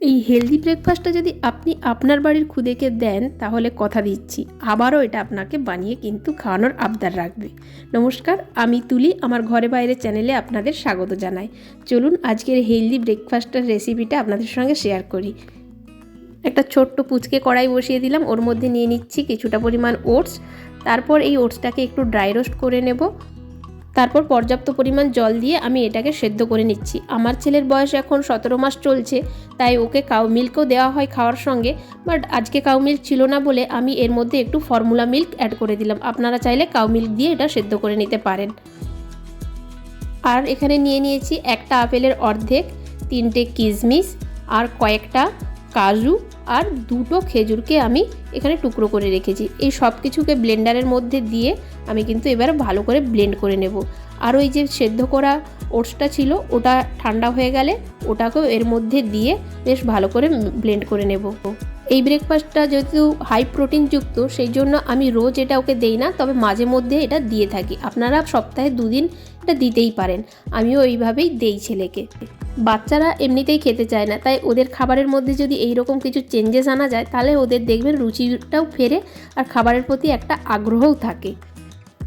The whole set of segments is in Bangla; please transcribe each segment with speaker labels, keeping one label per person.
Speaker 1: এই হেলদি ব্রেকফাস্টটা যদি আপনি আপনার বাড়ির খুদেকে দেন, তাহলে কথা দিচ্ছি। আবারও এটা আপনাকে বানিয়ে কিন্তু খাওয়ানোর আবদার রাখবে। নমস্কার, আমি তুলি, আমার ঘরে বাইরে চ্যানেলে আপনাদের স্বাগত জানাই। চলুন আজকের হেলদি ব্রেকফাস্টের রেসিপিটা আপনাদের সঙ্গে শেয়ার করি। একটা ছোট্ট পুচকে কড়াই বসিয়ে দিলাম, ওর মধ্যে নিয়ে নিচ্ছি কিছুটা পরিমাণ ওটস তারপর এই ওটসটাকে একটু ড্রাই রোস্ট করে নেব। তারপর পর্যাপ্ত পরিমাণ জল দিয়ে আমি এটাকে সেদ্ধ করে নিচ্ছি। আমার ছেলের বয়স এখন সতেরো মাস চলছে, তাই ওকে কাউ মিল্কও দেওয়া হয় খাওয়ার সঙ্গে বাট আজকে কাউ মিল্ক ছিল না বলে আমি এর মধ্যে একটু ফর্মুলা মিল্ক অ্যাড করে দিলাম। আপনারা চাইলে কাউ মিল্ক দিয়ে এটা সেদ্ধ করে নিতে পারেন। আর এখানে নিয়ে নিয়েছি একটা আপেলের অর্ধেক, তিনটে কিশমিশ, আর কয়েকটা কাজু আর দুটো খেজুরকে আমি এখানে টুকরো করে রেখেছি। এই সব কিছুকে ব্লেন্ডারের মধ্যে দিয়ে আমি কিন্তু এবার ভালো করে ব্লেন্ড করে নেব। আর ওই যে সেদ্ধ করা ওটসটা ছিল, ওটা ঠান্ডা হয়ে গেলে ওটাকেও এর মধ্যে দিয়ে বেশ ভালো করে ব্লেন্ড করে নেব। এই ব্রেকফাস্টটা যেহেতু হাই প্রোটিনযুক্ত সেই জন্য আমি রোজ এটা ওকে দেই না, তবে মাঝে মধ্যে এটা দিয়ে থাকি। আপনারা সপ্তাহে দুদিন এটা দিতেই পারেন। আমিও এইভাবেই দেই ছেলেকে। বাচ্চারা এমনিতেই খেতে চায় না, তাই ওদের খাবারের মধ্যে যদি এই রকম কিছু চেঞ্জেস আনা যায়, তাহলে ওদের দেখবেন রুচিটাও ফেরে আর খাবারের প্রতি একটা আগ্রহও থাকে।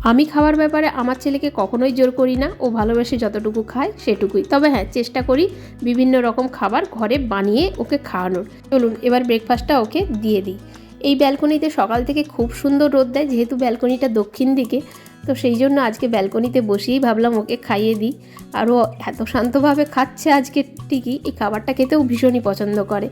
Speaker 1: আমি খাওয়ার ব্যাপারে আমার ছেলেকে কখনোই জোর করি না। ও ভালোবেসে যতটুকু খায় সেটুকুই। তবে হ্যাঁ চেষ্টা করি বিভিন্ন রকম খাবার ঘরে বানিয়ে ওকে খাওয়ানোর। চলুন, এবার ব্রেকফাস্টটা ওকে দিয়ে দিই। এই ব্যালকনিতে সকাল থেকে খুব সুন্দর রোদ দেয়, যেহেতু ব্যালকনিটা দক্ষিণ দিকে। তো সেই জন্য আজকে ব্যালকনিতে বসিয়েই ভাবলাম ওকে খাইয়ে দিই। আর ও এত শান্তভাবে খাচ্ছে আজকে ঠিকই, এই খাবারটা খেতেও ভীষণই পছন্দ করে।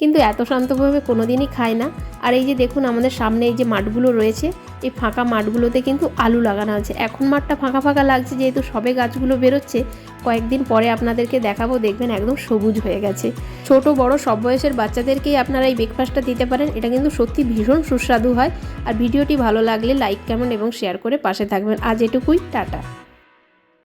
Speaker 1: কিন্তু এত শান্তভাবে কোনো দিনই খায় না। আর এই যে দেখুন আমাদের সামনে এই যে মাঠগুলো রয়েছে, এই ফাঁকা মাঠগুলোতে কিন্তু আলু লাগানো আছে এখন মাঠটা ফাঁকা ফাঁকা লাগছে, যেহেতু সবে গাছগুলো বেরোচ্ছে, কয়েকদিন পরে আপনাদেরকে দেখাবো, দেখবেন একদম সবুজ হয়ে গেছে। ছোট, বড়, সব বয়সের বাচ্চাদেরকেই আপনারা এই ব্রেকফাস্টটা দিতে পারেন। এটা কিন্তু সত্যি ভীষণ সুস্বাদু হয়। আর ভিডিওটি ভালো লাগলে লাইক কেমন এবং শেয়ার করে পাশে থাকবেন। আজ এটুকুই, টাটা।